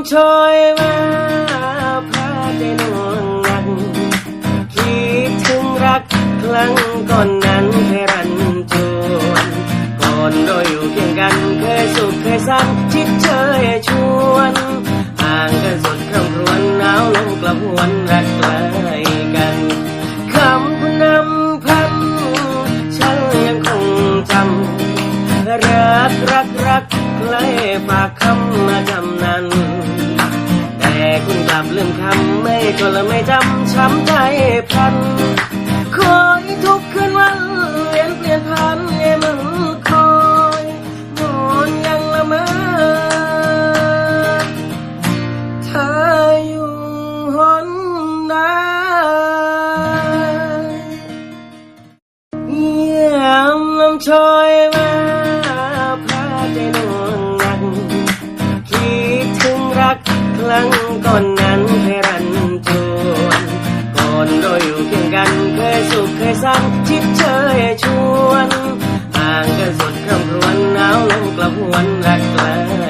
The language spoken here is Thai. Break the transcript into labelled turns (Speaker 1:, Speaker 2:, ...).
Speaker 1: ำชอยมาพาใจนวงนักคิดถึงรักครั้งก่อนนั้นเคยรันจวนก่อนเราอยู่เคียงกันเคยสุขเคยสังชิดเชยชวนห่างกันสุดคำรวญหนาวลงกลับหวนรักไกลกันคำคุณนำพันฉันยังคงจำรักรักรักใครฝากคำมาจำนั้น บลืมคำไม่ก็ละไม่จำช้ำใจพันคอยทุกคืนวันเลียนเปลี่ยนพันเย่มึงคอยนอนยังละเมอเธออยู่หนใดยามลำชอยมาพาใจนวงหนักคิดถึงรักครั้งก่อนนั้น เราอยู่เคียงกันเคยสุขเคยสังชิดเชยชวนห่างกันสุดคำรวนหนาวลงกระหวนรักแกลกันคำคุ